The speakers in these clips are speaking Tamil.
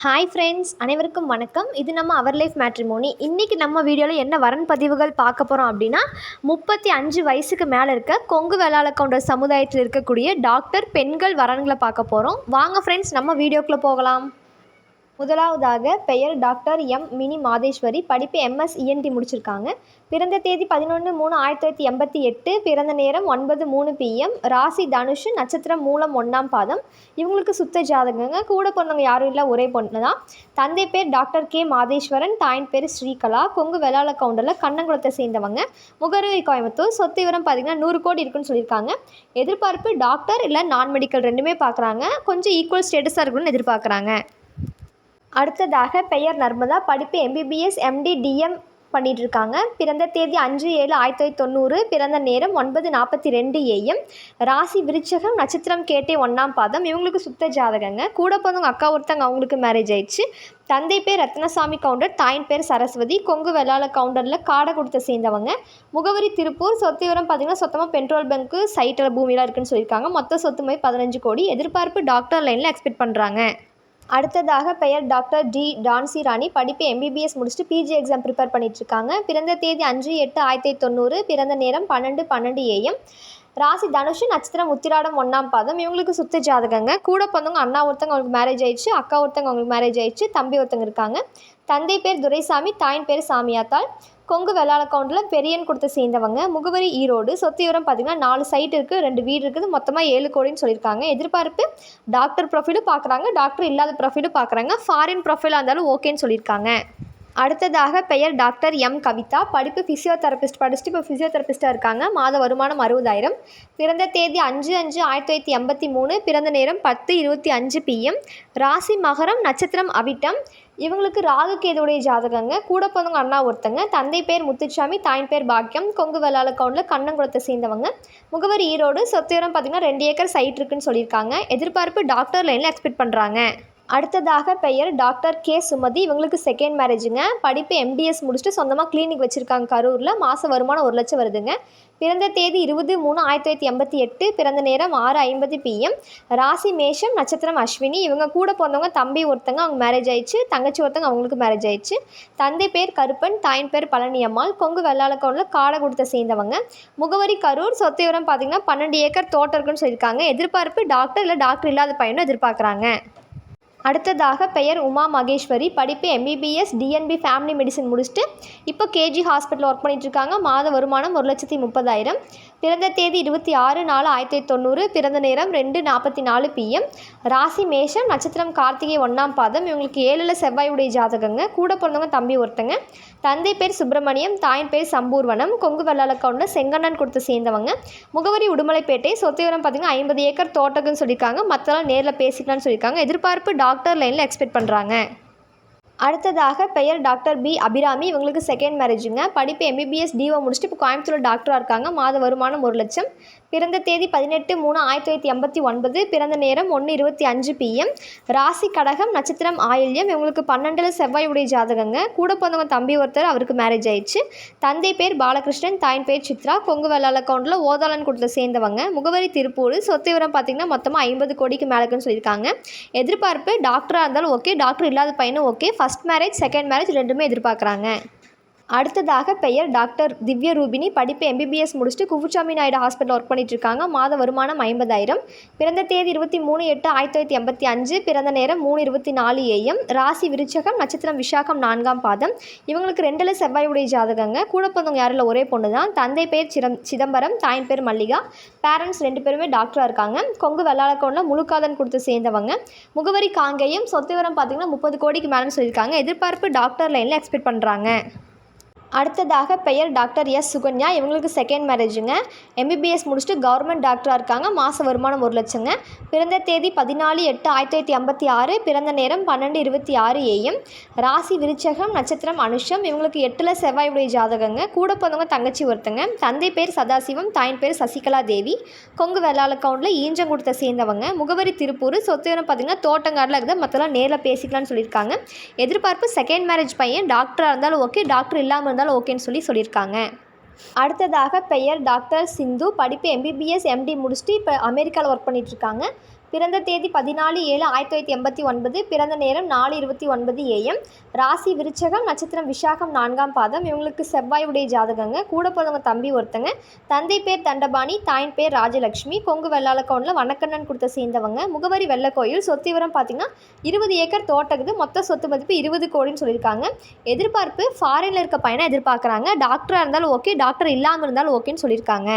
ஹாய் ஃப்ரெண்ட்ஸ் அனைவருக்கும் வணக்கம். இது நம்ம அவர் லைஃப் மேட்ரிமோனி இன்றைக்கி நம்ம வீடியோவில் என்ன வரன் பதிவுகள் பார்க்க போகிறோம் அப்படின்னா முப்பத்தி அஞ்சு வயசுக்கு மேலே இருக்க கொங்கு வேளாள கவுண்டர் சமுதாயத்தில் இருக்கக்கூடிய டாக்டர் பெண்கள் வரன்களை பார்க்க போகிறோம் வாங்க ஃப்ரெண்ட்ஸ் நம்ம வீடியோக்குள்ளே போகலாம். முதலாவதாக பெயர் டாக்டர் எம் மினி மாதேஸ்வரி. படிப்பு எம்எஸ் இஎன்டி முடிச்சிருக்காங்க. பிறந்த தேதி பதினொன்று மூணு ஆயிரத்தி தொள்ளாயிரத்தி எண்பத்தி எட்டு பிறந்த நேரம் ஒன்பது மூணு பிஎம் ராசி தனுஷு நட்சத்திரம் மூலம் ஒன்றாம் பாதம். இவங்களுக்கு சுத்த ஜாதகங்க. கூட பிறந்தவங்க யாரும் இல்லை ஒரே பொண்ணு தான். தந்தை பேர் டாக்டர் கே மாதேஸ்வரன். தாயின் பேர் ஸ்ரீகலா. கொங்கு வெளாள கவுண்டரில் கண்ணங்குளத்தை சேர்ந்தவங்க. முகர்வை கோயம்புத்தூர். சொத்து விவரம் பார்த்தீங்கன்னா நூறு கோடி இருக்குன்னு சொல்லியிருக்காங்க. எதிர்பார்ப்பு டாக்டர் இல்லை நான் மெடிக்கல் ரெண்டுமே பார்க்குறாங்க கொஞ்சம் ஈக்குவல் ஸ்டேட்டஸாக இருக்கணும்னு எதிர்பார்க்குறாங்க. அடுத்ததாக பெயர் நர்மதா. படிப்பு எம்பிபிஎஸ் எம்டி டிஎம் பண்ணிகிட்ருக்காங்க இருக்காங்க பிறந்த தேதி அஞ்சு ஏழு ஆயிரத்தி தொள்ளாயிரத்தி தொண்ணூறு பிறந்த நேரம் ஒன்பது நாற்பத்தி ரெண்டு ஏஎம் ராசி விருச்சகம் நட்சத்திரம் கேட்டே ஒன்றாம் பாதம். இவங்களுக்கு சுத்த ஜாதகங்க. கூட பிறந்தவங்க அக்கா ஒருத்தங்க அவங்களுக்கு மேரேஜ் ஆயிடுச்சு. தந்தை பேர் ரத்னசாமி கவுண்டர் தாயின் பேர் சரஸ்வதி. கொங்கு வெள்ளாள கவுண்டரில் காடை கொடுத்த சேர்ந்தவங்க. முகவரி திருப்பூர் சொத்து விவரம் சொத்தமாக பெட்ரோல் பங்க்கு சைட்டில் பூமியெலாம் இருக்குன்னு சொல்லியிருக்காங்க. மொத்த சொத்து மாதிரி பதினஞ்சு கோடி. எதிர்பார்ப்பு டாக்டர் லைனில் எக்ஸ்பெக்ட் பண்ணுறாங்க அடுத்ததாக பெயர் டாக்டர் டி டான்சி ராணி. படிப்பு எம்பிபிஎஸ் முடிச்சுட்டு பிஜி எக்ஸாம் ப்ரிப்பேர் பண்ணிகிட்ருக்காங்க பிறந்த தேதி அஞ்சு எட்டு ஆயிரத்தி தொண்ணூறு பிறந்த நேரம் பன்னெண்டு பன்னெண்டு ஏஎம் ராசி தனுஷு நட்சத்திரம் உத்திராடம் ஒன்றாம் பாதம். இவங்களுக்கு சுத்த ஜாதகங்க. கூட பிறந்தவங்க அண்ணா ஒருத்தங்க அவங்களுக்கு மேரேஜ் ஆயிடுச்சு அக்கா ஒருத்தங்க அவங்களுக்கு மேரேஜ் ஆயிடுச்சு தம்பி ஒருத்தங்க இருக்காங்க. தந்தை பேர் துரைசாமி தாயின் பேர் சாமியாத்தாள். கொங்கு வெள்ளாள கவுண்டில் பெரியன் கொடுத்து சேர்ந்தவங்க. முகவரி ஈரோடு. சொத்து விவரம் பார்த்திங்கன்னா நாலு சைட் இருக்குது ரெண்டு வீடு இருக்குது. மொத்தமாக ஏழு கோடின்னு சொல்லியிருக்காங்க. எதிர்பார்ப்பு? டாக்டர் ப்ரொஃபைலும் பார்க்குறாங்க டாக்டர் இல்லாத ப்ரொஃபைலும் பார்க்குறாங்க ஃபாரின் ப்ரொஃபைலாக இருந்தாலும் ஓகேன்னு சொல்லியிருக்காங்க. அடுத்ததாக பெயர் டாக்டர் எம். கவிதா. படிப்பு ஃபிசியோதெரபிஸ்ட் படிச்சுட்டு இப்போ ஃபிசியோதெரபிஸ்ட்டாக இருக்காங்க. மாத வருமானம் அறுபதாயிரம். பிறந்த தேதி அஞ்சு அஞ்சு ஆயிரத்தி தொள்ளாயிரத்தி எண்பத்தி மூணு. பிறந்த நேரம் பத்து இருபத்தி அஞ்சு பிஎம் ராசி மகரம் நட்சத்திரம் அவிட்டம். இவங்களுக்கு ராகு கேதுடைய ஜாதகங்க. கூட பிறந்தவங்க அண்ணா ஒருத்தங்க. தந்தை பேர் முத்துச்சாமி தாயின் பேர் பாக்கியம். கொங்கு வெள்ளாள கவுண்டில் கண்ணங்குளத்தை சேர்ந்தவங்க. முகவரி ஈரோடு. சொத்து விவரம் பார்த்திங்கன்னா ரெண்டு ஏக்கர் சைட் இருக்குன்னு சொல்லியிருக்காங்க. எதிர்பார்ப்பு டாக்டர் லைனில் எக்ஸ்பெக்ட் பண்ணுறாங்க அடுத்ததாக பெயர் டாக்டர் கே சுமதி. இவங்களுக்கு செகண்ட் மேரேஜுங்க படிப்பு எம்டிஎஸ் முடிச்சுட்டு சொந்தமாக கிளினிக் வச்சுருக்காங்க கரூரில். மாத வருமானம் ஒரு லட்சம் வருதுங்க. பிறந்த தேதி இருபது மூணு ஆயிரத்தி தொள்ளாயிரத்தி எண்பத்தி எட்டு. பிறந்த நேரம் ஆறு ஐம்பது பிஎம் ராசி மேஷம் நட்சத்திரம் அஸ்வினி. இவங்க கூட பிறந்தவங்க தம்பி ஒருத்தங்க அவங்க மேரேஜ் ஆயிடுச்சு. தங்கச்சி ஒருத்தங்க அவங்களுக்கு மேரேஜ் ஆயிடுச்சு. தந்தை பேர் கருப்பன் தாயின் பேர் பழனியம்மாள். கொங்கு வெள்ளாளக்கவுண்டில் காடை கொடுத்த சேர்ந்தவங்க. முகவரி கரூர் சொத்து விவரம் பார்த்தீங்கன்னா பன்னெண்டு ஏக்கர் தோட்டம் இருக்குன்னு சொல்லியிருக்காங்க. எதிர்பார்ப்பு டாக்டர் இல்லை டாக்டர் இல்லாத பையனும் எதிர்பார்க்குறாங்க. அடுத்ததாக பெயர் உமா மகேஸ்வரி. படிப்பு எம்பிபிஎஸ் டிஎன்பி ஃபேமிலி மெடிசன் முடிச்சுட்டு இப்போ கேஜி ஹாஸ்பிட்டலில் ஒர்க் பண்ணிகிட்ருக்காங்க மாத வருமானம் ஒரு லட்சத்தி முப்பதாயிரம். பிறந்த தேதி இருபத்தி ஆறு நாலு ஆயிரத்தி தொண்ணூறு பிறந்த நேரம் ரெண்டு நாற்பத்தி நாலு பிஎம் ராசி மேஷம் நட்சத்திரம் கார்த்திகை ஒன்றாம் பாதம். இவங்களுக்கு ஏழில் செவ்வாயுடைய ஜாதகங்க. கூட பிறந்தவங்க தம்பி ஒருத்தங்க. தந்தை பேர் சுப்பிரமணியம் தாயின் பேர் சம்பூர்வனம். கொங்கு வெள்ளாளக்கவுண்ட செங்கண்ணன் கொடுத்து சேர்ந்தவங்க. முகவரி உடுமலைப்பேட்டை. சொத்தையுரம் பார்த்திங்கன்னா ஐம்பது ஏக்கர் தோட்டக்குன்னு சொல்லியிருக்காங்க. மற்றெல்லாம் நேரில் பேசிக்கலாம்னு சொல்லியிருக்காங்க. எதிர்பார்ப்பு டாக்டர் லைனில் எக்ஸ்பெக்ட் பண்ணுறாங்க அடுத்ததாக பெயர் டாக்டர் பி அபிராமி. இவங்களுக்கு செகண்ட் மேரேஜுங்க படிப்பு எம்பிபிஎஸ் டிஓ முடிச்சுட்டு இப்போ கோயம்புத்தூர் டாக்டராக இருக்காங்க. மாத வருமானம் ஒரு லட்சம். பிறந்த தேதி பதினெட்டு மூணு ஆயிரத்தி தொள்ளாயிரத்தி எண்பத்தி ஒன்பது. பிறந்த நேரம் ஒன்று இருபத்தி அஞ்சு பிஎம் ராசி கடகம் நட்சத்திரம் ஆயில்யம். இவங்களுக்கு பன்னெண்டில் செவ்வாய் உடைய ஜாதகங்க. கூட பிறந்தவங்க தம்பி ஒருத்தர் அவருக்கு மேரேஜ் ஆயிடுச்சு. தந்தை பேர் பாலகிருஷ்ணன் தாயின் பேர் சித்ரா. கொங்கு வெள்ளால் அக்கௌண்ட்டில் ஓதாளன் கூட்டத்தில் சேர்ந்தவங்க. முகவரி திருப்பூர். சொத்து விவரம் பார்த்திங்கன்னா மொத்தமாக ஐம்பது கோடிக்கு மேலக்குன்னு சொல்லியிருக்காங்க. எதிர்பார்ப்பு டாக்டராக இருந்தாலும் ஓகே டாக்டர் இல்லாத பையனும் okay first marriage second marriage ரெண்டுமே எதிர்பார்க்குறாங்க. அடுத்ததாக பெயர் டாக்டர் திவ்ய ரூபினி படிப்பு எம்பிபிஎஸ் முடிச்சுட்டு குவுச்சாமி நாயுடு ஹாஸ்பிட்டல் ஒர்க் பண்ணிட்டு இருக்காங்க மாத வருமானம் ஐம்பதாயிரம். பிறந்த தேதி இருபத்தி மூணு எட்டு ஆயிரத்தி தொள்ளாயிரத்தி எண்பத்தி அஞ்சு. பிறந்த நேரம் மூணு இருபத்தி நாலு ஏஎம் ராசி விருச்சகம் நட்சத்திரம் விசாகம் நான்காம் பாதம். இவங்களுக்கு ரெண்டில் செவ்வாயுடைய ஜாதகங்க. கூட பிறந்தவங்க யாரில் ஒரே பொண்ணு தான் தந்தை பேர் சிரம் சிதம்பரம் தாயின் பேர் மல்லிகா. பேரண்ட்ஸ் ரெண்டு பேருமே டாக்டராக இருக்காங்க. கொங்கு வெள்ளாளக்கோண்டில் முழுக்காதன் கொடுத்து சேர்ந்தவங்க. முகவரி காங்கேயம். சொத்து விவரம் பார்த்திங்கன்னா முப்பது கோடிக்கு மேலேன்னு சொல்லியிருக்காங்க. எதிர்பார்ப்பு டாக்டர் லைனில் எக்ஸ்பெக்ட் பண்ணுறாங்க அடுத்ததாக பெயர் டாக்டர் எஸ் சுகன்யா. இவங்களுக்கு செகண்ட் மேரேஜுங்க எம்பிபிஎஸ் முடிச்சுட்டு கவர்மெண்ட் டாக்டராக இருக்காங்க. மாத வருமானம் ஒரு லட்சங்க. பிறந்த தேதி பதினாலு எட்டு ஆயிரத்தி தொள்ளாயிரத்தி ஐம்பத்தி ஆறு. பிறந்த நேரம் பன்னெண்டு இருபத்தி ஆறு ஏஎம் ராசி விருச்சகம் நட்சத்திரம் அனுஷம். இவங்களுக்கு எட்டில் செவ்வாயுடைய ஜாதகங்க. கூட பிறந்தவங்க தங்கச்சி ஒருத்தங்க. தந்தை பேர் சதாசிவம் தாயின் பேர் சசிகலா தேவி. கொங்கு வெள்ளாள அக்கௌண்ட்டில் ஈஞ்சங்குடத்தை சேர்ந்தவங்க. முகவரி திருப்பூர். சொத்து விவரம் பார்த்திங்கன்னா தோட்டங்காடில் இருக்குது மற்றெல்லாம் நேரில் பேசிக்கலாம்னு சொல்லியிருக்காங்க. எதிர்பார்ப்பு செகண்ட் மேரேஜ் பையன் டாக்டராக இருந்தாலும் ஓகே டாக்டர் இல்லாமல் இருந்தாலும் ஓகேன்னு சொல்லி சொல்லியிருக்காங்க. அடுத்ததாக பெயர் டாக்டர் சிந்து படிப்பு எம்பிபிஎஸ் எம்டி முடிச்சுட்டு இப்போ அமெரிக்காவில் ஒர்க் பண்ணிகிட்ருக்காங்க இருக்காங்க. பிறந்த தேதி பதினாலு ஏழு ஆயிரத்தி தொள்ளாயிரத்தி எண்பத்தி ஒன்பது பிறந்த நேரம் நாலு இருபத்தி ஒன்பது ஏஎம் ராசி விருச்சகம் நட்சத்திரம் விசாகம் நான்காம் பாதம். இவங்களுக்கு செவ்வாய் உடைய ஜாதகங்க. கூட பிறந்தவங்க தம்பி ஒருத்தங்க. தந்தை பேர் தண்டபாணி தாயின் பேர் ராஜலக்ஷ்மி கொங்கு வெள்ளாள கவுண்டில் வணக்கண்ணன் கொடுத்த சேர்ந்தவங்க. முகவரி வெள்ளக்கோயில். சொத்து விவரம் பார்த்தீங்கன்னா இருபது ஏக்கர் தோட்டக்குது. மொத்த சொத்து மதிப்பு இருபது கோடின்னு சொல்லியிருக்காங்க. எதிர்பார்ப்பு ஃபாரினில் இருக்க பையனை எதிர்பார்க்குறாங்க. டாக்டராக இருந்தாலும் ஓகே டாக்டர் இல்லாமல் இருந்தாலும் ஓகேன்னு சொல்லியிருக்காங்க.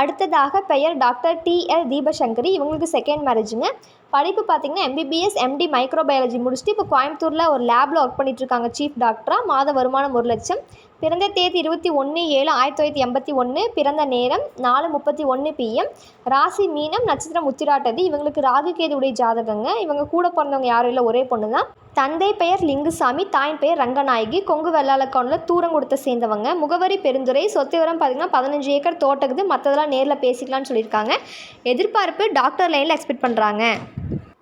அடுத்ததாக பெயர் டாக்டர் டிஎல் தீபசங்கரி. இவங்களுக்கு செகண்ட் மேரேஜுங்க படிப்பு பார்த்தீங்கன்னா எம்பிபிஎஸ் எம்டி மைக்ரோபயாலஜி முடிச்சுட்டு இப்போ கோயம்புத்தூரில் ஒரு லேபில் ஒர்க் பண்ணிட்டு இருக்காங்க சீஃப் டாக்டராக மாத வருமானம் ஒரு லட்சம். பிறந்த தேதி இருபத்தி ஒன்று ஏழு ஆயிரத்தி தொள்ளாயிரத்தி எண்பத்தி ஒன்று பிறந்த நேரம் நாலு முப்பத்தி ஒன்று பிஎம் ராசி மீனம் நட்சத்திரம் உத்திராட்டது இவங்களுக்கு ராகு கேதுடைய ஜாதகங்க. இவங்க கூட பிறந்தவங்க யாரும் இல்லை ஒரே பொண்ணு தான் தந்தை பெயர் லிங்குசாமி தாயின் பெயர் ரங்கநாயகி. கொங்கு வெள்ளாளக்கவுண்டில் தூரம் கொடுத்த சேர்ந்தவங்க. முகவரி பெருந்துறை. சொத்து விவரம் பார்த்திங்கன்னா பதினஞ்சு ஏக்கர் தோட்டக்குது. மற்றதெல்லாம் நேரில் பேசிக்கலாம்னு சொல்லியிருக்காங்க. எதிர்பார்ப்பு டாக்டர் லைனில் எக்ஸ்பெக்ட் பண்ணுறாங்க